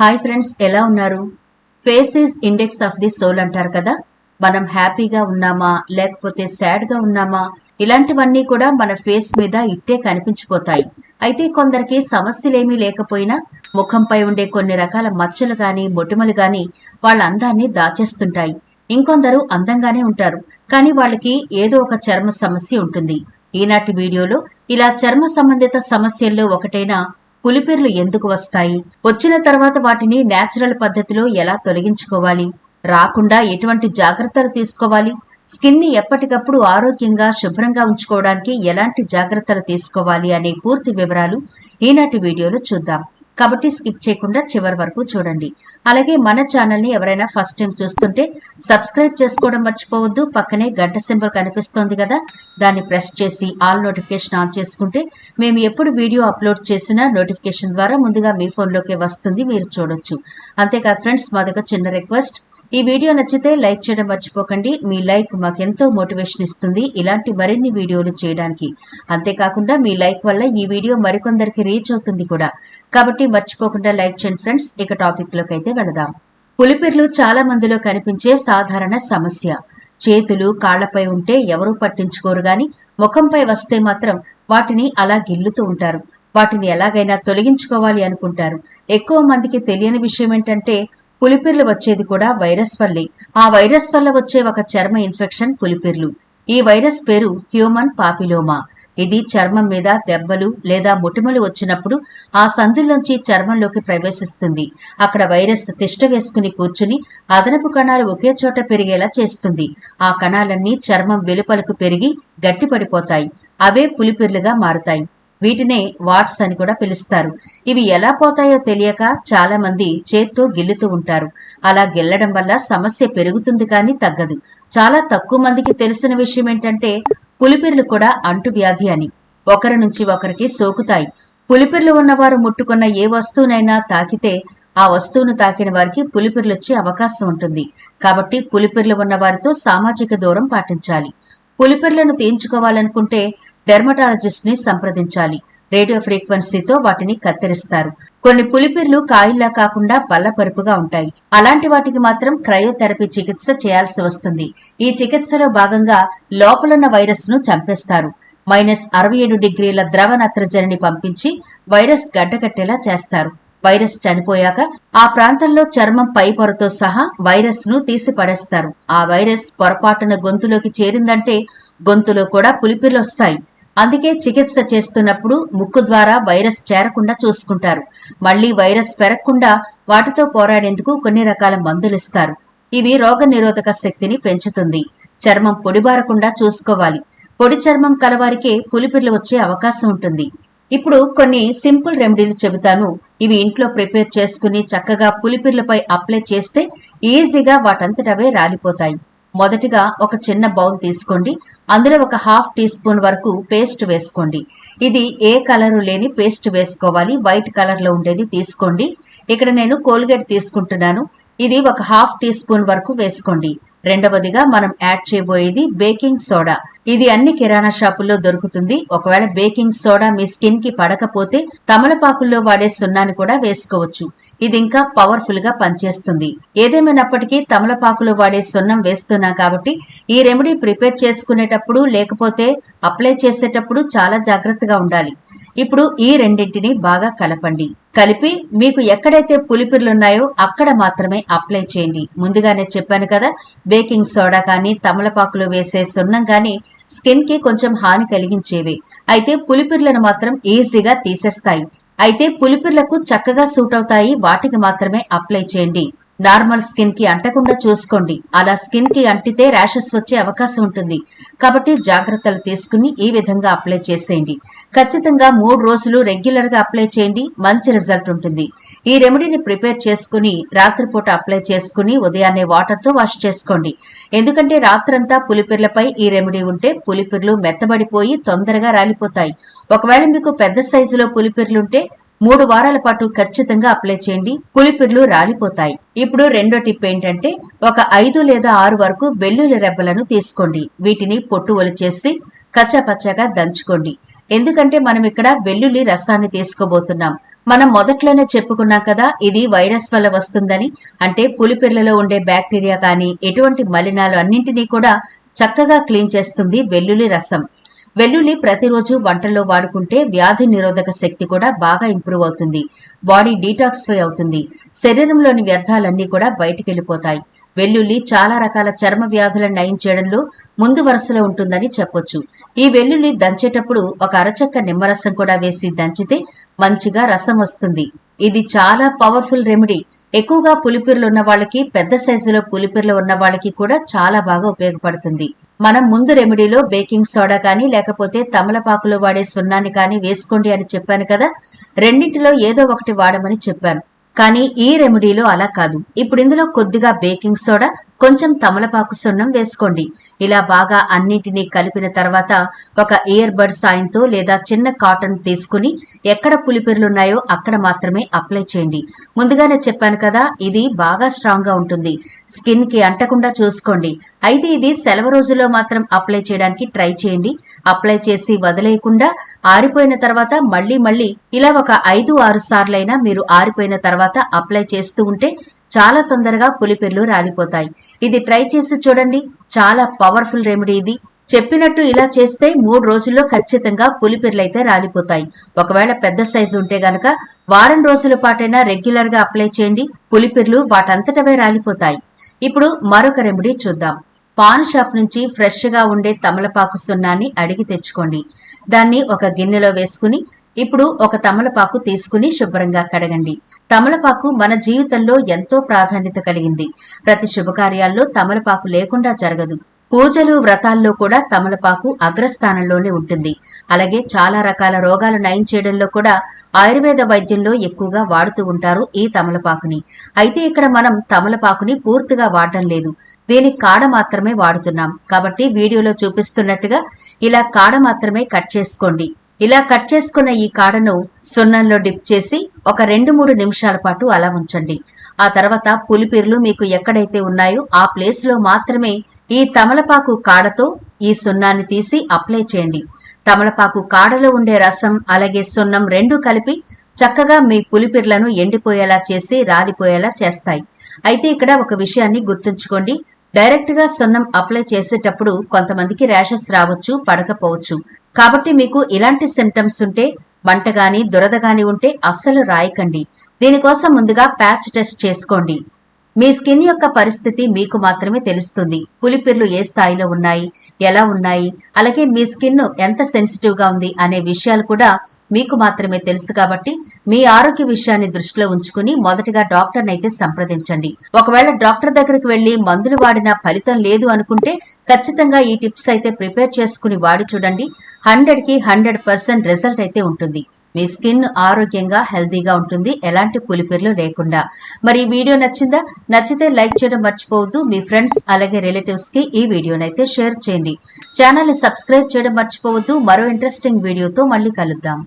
Hi friends ఎలా ఉన్నారు? Face is index of the soul అంటారు కదా? మనం హ్యాపీగా ఉన్నామా? లేకపోతే సాడ్గా ఉన్నామా? ఇలాంటివన్నీ కూడా మన ఫేస్ మీద ఇట్టే కనిపించిపోతాయి. అయితే కొందరికి సమస్యలేమీ లేకపోయినా ముఖంపై ఉండే కొన్ని రకాల మచ్చలు కానీ మొటిమలు కానీ వాళ్ళ అందాన్ని దాచేస్తుంటాయి. ఇంకొందరు అందంగానే ఉంటారు. కానీ వాళ్ళకి ఏదో ఒక చర్మ సమస్య ఉంటుంది. ఈనాటి వీడియోలో ఇలా చర్మ సంబంధిత సమస్యల్లో ఒకటైన పులిపెర్లు ఎందుకు వస్తాయి? వచ్చిన తర్వాత వాటిని నేచురల్ పద్ధతిలో ఎలా తొలగించుకోవాలి? రాకుండా ఎటువంటి జాగ్రత్తలు తీసుకోవాలి? స్కిన్ని ఎప్పటికప్పుడు ఆరోగ్యంగా శుభ్రంగా ఉంచుకోవడానికి ఎలాంటి జాగ్రత్తలు తీసుకోవాలి అనే పూర్తి వివరాలు ఈనాటి వీడియోలో చూద్దాం. కాబట్టి స్కిప్ చేయకుండా చివరి వరకు చూడండి. అలాగే మన ఛానల్ని ఎవరైనా ఫస్ట్ టైం చూస్తుంటే సబ్స్క్రైబ్ చేసుకోవడం మర్చిపోవద్దు. పక్కనే గంట సింబల్ కనిపిస్తోంది కదా దాన్ని ప్రెస్ చేసి ఆల్ నోటిఫికేషన్ ఆన్ చేసుకుంటే మేము ఎప్పుడు వీడియో అప్లోడ్ చేసినా నోటిఫికేషన్ ద్వారా ముందుగా మీ ఫోన్లోకి వస్తుంది మీరు చూడొచ్చు. అంతేకాదు ఫ్రెండ్స్ మాదొక చిన్న రిక్వెస్ట్ ఈ వీడియో నచ్చితే లైక్ చేయడం మర్చిపోకండి. మీ లైక్ మాకెంతో మోటివేషన్ ఇస్తుంది. ఇలాంటి మరిన్ని వీడియోలు చేయడానికి. అంతేకాకుండా మీ లైక్ వల్ల ఈ వీడియో మరికొందరికి రీచ్ అవుతుంది కూడా. కాబట్టి మర్చిపోకుండా లైక్ చేయండి ఫ్రెండ్స్. ఇక టాపిక్లోకి అయితే వెళదాం. పులిపిర్లు చాలా మందిలో కనిపించే సాధారణ సమస్య. చేతులు కాళ్ళపై ఉంటే ఎవరూ పట్టించుకోరు గాని ముఖంపై వస్తే మాత్రం వాటిని అలా గిల్లుతూ ఉంటారు. వాటిని ఎలాగైనా తొలగించుకోవాలి అనుకుంటారు. ఎక్కువ మందికి తెలియని విషయం ఏంటంటే పులిపిర్లు వచ్చేది కూడా వైరస్ వల్లే. ఆ వైరస్ వల్ల వచ్చే ఒక చర్మ ఇన్ఫెక్షన్ పులిపిర్లు. ఈ వైరస్ పేరు హ్యూమన్ పాపిలోమా. ఇది చర్మం మీద దెబ్బలు లేదా ముటిమలు వచ్చినప్పుడు ఆ సందుల్లోంచి చర్మంలోకి ప్రవేశిస్తుంది. అక్కడ వైరస్ తిష్ట వేసుకుని కూర్చుని అదనపు కణాలు ఒకే చోట పెరిగేలా చేస్తుంది. ఆ కణాలన్నీ చర్మం వెలుపలకు పెరిగి గట్టిపడిపోతాయి. అవే పులిపిర్లుగా మారుతాయి. వీటినే వాట్స్ అని కూడా పిలుస్తారు. ఇవి ఎలా పోతాయో తెలియక చాలా మంది చేత్తో గిల్లుతూ ఉంటారు. అలా గిల్లడం వల్ల సమస్య పెరుగుతుంది కానీ తగ్గదు. చాలా తక్కువ మందికి తెలిసిన విషయం ఏంటంటే పులిపిర్లు కూడా అంటువ్యాధి అని. ఒకరి నుంచి ఒకరికి సోకుతాయి. పులిపిర్లు ఉన్నవారు ముట్టుకున్న ఏ వస్తువునైనా తాకితే ఆ వస్తువును తాకిన వారికి పులిపిర్లు వచ్చే అవకాశం ఉంటుంది. కాబట్టి పులిపిర్లు ఉన్న వారితో సామాజిక దూరం పాటించాలి. పులిపిర్లను తీయించుకోవాలనుకుంటే డెర్మటాలజిస్ట్ని సంప్రదించాలి. రేడియో ఫ్రీక్వెన్సీతో వాటిని కత్తిరిస్తారు. కొన్ని పులిపిర్లు కాయిల్లా కాకుండా బల్లపరుపుగా ఉంటాయి. అలాంటి వాటికి మాత్రం క్రయోథెరపీ చికిత్స చేయాల్సి వస్తుంది. ఈ చికిత్సలో భాగంగా లోపలున్న వైరస్ను చంపేస్తారు. మైనస్ అరవై ఏడు డిగ్రీల ద్రవ నత్రజనిని పంపించి వైరస్ గడ్డకట్టేలా చేస్తారు. వైరస్ చనిపోయాక ఆ ప్రాంతంలో చర్మం పై పొరతో సహా వైరస్ను తీసి పడేస్తారు ఆ వైరస్ పొరపాటున గొంతులోకి చేరిందంటే గొంతులో కూడా పులిపిర్లు వస్తాయి. అందుకే చికిత్స చేస్తున్నప్పుడు ముక్కు ద్వారా వైరస్ చేరకుండా చూసుకుంటారు. మళ్ళీ వైరస్ పెరగకుండా వాటితో పోరాడేందుకు కొన్ని రకాల మందులు ఇస్తారు. ఇవి రోగ నిరోధక శక్తిని పెంచుతుంది. చర్మం పొడిబారకుండా చూసుకోవాలి. పొడి చర్మం కలవారికే పులిపిర్లు వచ్చే అవకాశం ఉంటుంది. ఇప్పుడు కొన్ని సింపుల్ రెమెడీలు చెబుతాను. ఇవి ఇంట్లో ప్రిపేర్ చేసుకుని చక్కగా పులిపిర్లపై అప్లై చేస్తే ఈజీగా వాటంతటవే రాలిపోతాయి. మొదటిగా ఒక చిన్న బౌల్ తీసుకోండి. అందులో ఒక హాఫ్ టీ స్పూన్ వరకు పేస్ట్ వేసుకోండి. ఇది ఏ కలరు లేని పేస్ట్ వేసుకోవాలి. వైట్ కలర్లో ఉండేది తీసుకోండి. ఇక్కడ నేను కోల్గేట్ తీసుకుంటున్నాను. ఇది ఒక హాఫ్ టీ స్పూన్ వరకు వేసుకోండి. రెండవదిగా మనం యాడ్ చేయబోయేది బేకింగ్ సోడా. ఇది అన్ని కిరాణా షాపుల్లో దొరుకుతుంది. ఒకవేళ బేకింగ్ సోడా మీ స్కిన్కి పడకపోతే తమలపాకుల్లో వాడే సున్నాని కూడా వేసుకోవచ్చు. ఇది ఇంకా పవర్ఫుల్గా పనిచేస్తుంది. ఏదేమైనప్పటికీ తమలపాకులో వాడే సున్నం వేస్తున్నాం కాబట్టి ఈ రెమెడీ ప్రిపేర్ చేసుకునేటప్పుడు లేకపోతే అప్లై చేసేటప్పుడు చాలా జాగ్రత్తగా ఉండాలి. ఇప్పుడు ఈ రెండింటిని బాగా కలపండి. కలిపి మీకు ఎక్కడైతే పులిపిర్లున్నాయో అక్కడ మాత్రమే అప్లై చేయండి. ముందుగానే చెప్పాను కదా బేకింగ్ సోడా కానీ తమలపాకులు వేసే సున్నం కానీ స్కిన్కి కొంచెం హాని కలిగించేవి. అయితే పులిపిర్లను మాత్రం ఈజీగా తీసేస్తాయి. అయితే పులిపిర్లకు చక్కగా సూట్ అవుతాయి వాటికి మాత్రమే అప్లై చేయండి. నార్మల్ స్కిన్కి అంటకుండా చూసుకోండి. అలా స్కిన్కి అంటితే ర్యాషెస్ వచ్చే అవకాశం ఉంటుంది. కాబట్టి జాగ్రత్తలు తీసుకుని ఈ విధంగా అప్లై చేసేయండి. ఖచ్చితంగా మూడు రోజులు రెగ్యులర్గా అప్లై చేయండి. మంచి రిజల్ట్ ఉంటుంది. ఈ రెమెడీని ప్రిపేర్ చేసుకుని రాత్రిపూట అప్లై చేసుకుని ఉదయాన్నే వాటర్తో వాష్ చేసుకోండి. ఎందుకంటే రాత్రంతా పులిపిర్లపై ఈ రెమెడీ ఉంటే పులిపిర్లు మెత్తబడిపోయి తొందరగా రాలిపోతాయి. ఒకవేళ మీకు పెద్ద సైజులో పులిపిర్లుంటే మూడు వారాల పాటు ఖచ్చితంగా అప్లై చేయండి. పులిపిర్లు రాలిపోతాయి. ఇప్పుడు రెండో టిప్ ఏంటంటే ఒక ఐదు లేదా ఆరు వరకు వెల్లుల్లి రెబ్బలను తీసుకోండి. వీటిని పొట్టు చేసి కచ్చాపచ్చాగా దంచుకోండి. ఎందుకంటే మనం ఇక్కడ వెల్లుల్లి రసాన్ని తీసుకోబోతున్నాం. మనం మొదట్లోనే చెప్పుకున్నాం కదా ఇది వైరస్ వల్ల వస్తుందని. అంటే పులిపిర్లలో ఉండే బ్యాక్టీరియా కానీ ఎటువంటి మలినాలు అన్నింటినీ కూడా చక్కగా క్లీన్ చేస్తుంది వెల్లుల్లి రసం. వెల్లుల్లి ప్రతిరోజు వంటల్లో వాడుకుంటే వ్యాధి నిరోధక శక్తి కూడా బాగా ఇంప్రూవ్ అవుతుంది. బాడీ డీటాక్సిఫై అవుతుంది. శరీరంలోని వ్యర్థాలన్నీ కూడా బయటికి వెళ్ళిపోతాయి వెల్లుల్లి చాలా రకాల చర్మ వ్యాధులను నయం చేయడంలో ముందు వరుసలో ఉంటుందని చెప్పొచ్చు. ఈ వెల్లుల్లి దంచేటప్పుడు ఒక అరచక్క నిమ్మరసం కూడా వేసి దంచితే మంచిగా రసం వస్తుంది. ఇది చాలా పవర్ఫుల్ రెమెడీ. ఎక్కువగా పులిపిర్లు ఉన్న వాళ్ళకి పెద్ద సైజులో పులిపిర్లు ఉన్న వాళ్ళకి కూడా చాలా బాగా ఉపయోగపడుతుంది. మనం ముందు రెమెడీలో బేకింగ్ సోడా కానీ లేకపోతే తమలపాకులో వాడే సున్నాన్ని కానీ వేసుకోండి అని చెప్పాను కదా. రెండింటిలో ఏదో ఒకటి వాడమని చెప్పాను. కానీ ఈ రెమెడీలో అలా కాదు. ఇప్పుడు ఇందులో కొద్దిగా బేకింగ్ సోడా కొంచెం తమలపాకు సున్నం వేసుకోండి. ఇలా బాగా అన్నింటినీ కలిపిన తర్వాత ఒక ఇయర్ బడ్ సాయంతో లేదా చిన్న కాటన్ తీసుకుని ఎక్కడ పులిపిర్లున్నాయో అక్కడ మాత్రమే అప్లై చేయండి. ముందుగానే చెప్పాను కదా ఇది బాగా స్ట్రాంగ్గా ఉంటుంది. స్కిన్కి అంటకుండా చూసుకోండి. అయితే ఇది సెలవు రోజుల్లో మాత్రం అప్లై చేయడానికి ట్రై చేయండి. అప్లై చేసి వదిలేయకుండా ఆరిపోయిన తర్వాత మళ్ళీ మళ్ళీ ఇలా ఒక ఐదు ఆరు సార్లైనా మీరు ఆరిపోయిన తర్వాత అప్లై చేస్తూ ఉంటే చాలా తొందరగా పులిపిర్లు రాలిపోతాయి. ఇది ట్రై చేసి చూడండి. చాలా పవర్ఫుల్ రెమెడీ ఇది. చెప్పినట్టు ఇలా చేస్తే మూడు రోజుల్లో ఖచ్చితంగా పులిపిర్లైతే రాలిపోతాయి. ఒకవేళ పెద్ద సైజు ఉంటే గనక వారం రోజుల పాటైనా రెగ్యులర్గా అప్లై చేయండి. పులిపిర్లు వాటంతటవే రాలిపోతాయి. ఇప్పుడు మరొక రెమెడీ చూద్దాం. పాన్ షాప్ నుంచి ఫ్రెష్గా ఉండే తమలపాకు సున్నాన్ని అడిగి తెచ్చుకోండి. దాన్ని ఒక గిన్నెలో వేసుకుని ఇప్పుడు ఒక తమలపాకు తీసుకుని శుభ్రంగా కడగండి. తమలపాకు మన జీవితంలో ఎంతో ప్రాధాన్యత కలిగింది. ప్రతి శుభకార్యాల్లో తమలపాకు లేకుండా జరగదు. పూజలు వ్రతాల్లో కూడా తమలపాకు అగ్రస్థానంలోనే ఉంటుంది. అలాగే చాలా రకాల రోగాలు నయం చేయడంలో కూడా ఆయుర్వేద వైద్యంలో ఎక్కువగా వాడుతూ ఉంటారు ఈ తమలపాకుని. అయితే ఇక్కడ మనం తమలపాకుని పూర్తిగా వాడటం లేదు. దీని కాడ మాత్రమే వాడుతున్నాం. కాబట్టి వీడియోలో చూపిస్తున్నట్టుగా ఇలా కాడ మాత్రమే కట్ చేసుకోండి. ఇలా కట్ చేసుకున్న ఈ కాడను సున్నంలో డిప్ చేసి ఒక రెండు మూడు నిమిషాల పాటు అలా ఉంచండి. ఆ తర్వాత పులిపిర్లు మీకు ఎక్కడైతే ఉన్నాయో ఆ ప్లేస్లో మాత్రమే ఈ తమలపాకు కాడతో ఈ సున్నాన్ని తీసి అప్లై చేయండి. తమలపాకు కాడలో ఉండే రసం అలాగే సున్నం రెండు కలిపి చక్కగా మీ పులిపిర్లను ఎండిపోయేలా చేసి రాలిపోయేలా చేస్తాయి. అయితే ఇక్కడ ఒక విషయాన్ని గుర్తుంచుకోండి. డైరెక్ట్గా సున్నం అప్లై చేసేటప్పుడు కొంతమందికి ర్యాషెస్ రావచ్చు పడకపోవచ్చు. కాబట్టి మీకు ఇలాంటి సిమ్టమ్స్ ఉంటే మంట గాని దురద గాని ఉంటే అస్సలు రాయకండి. దీనికోసం ముందుగా ప్యాచ్ టెస్ట్ చేసుకోండి. మీ స్కిన్ యొక్క పరిస్థితి మీకు మాత్రమే తెలుస్తుంది. పులిపిర్లు ఏ స్థాయిలో ఉన్నాయి ఎలా ఉన్నాయి అలాగే మీ స్కిన్ ఎంత సెన్సిటివ్గా ఉంది అనే విషయాలు కూడా మీకు మాత్రమే తెలుసు కాబట్టి మీ ఆరోగ్య విషయాన్ని దృష్టిలో ఉంచుకుని మొదటగా డాక్టర్ని అయితే సంప్రదించండి. ఒకవేళ డాక్టర్ దగ్గరికి వెళ్ళి మందులు వాడినా ఫలితం లేదు అనుకుంటే ఖచ్చితంగా ఈ టిప్స్ అయితే ప్రిపేర్ చేసుకుని వాడి చూడండి. హండ్రెడ్కి హండ్రెడ్ పర్సెంట్ రిజల్ట్ అయితే ఉంటుంది. మీ స్కిన్ ఆరోగ్యంగా హెల్తీగా ఉంటుంది. ఎలాంటి పులిపిర్లు లేకుండా. మరి ఈ వీడియో నచ్చిందా? నచ్చితే లైక్ చేయడం మర్చిపోవద్దు. మీ ఫ్రెండ్స్ అలాగే రిలేటివ్స్కి ఈ వీడియోనైతే షేర్ చేయండి. ఛానల్ని సబ్స్క్రైబ్ చేయడం మర్చిపోవద్దు. మరో ఇంట్రెస్టింగ్ వీడియోతో మళ్ళీ కలుద్దాం.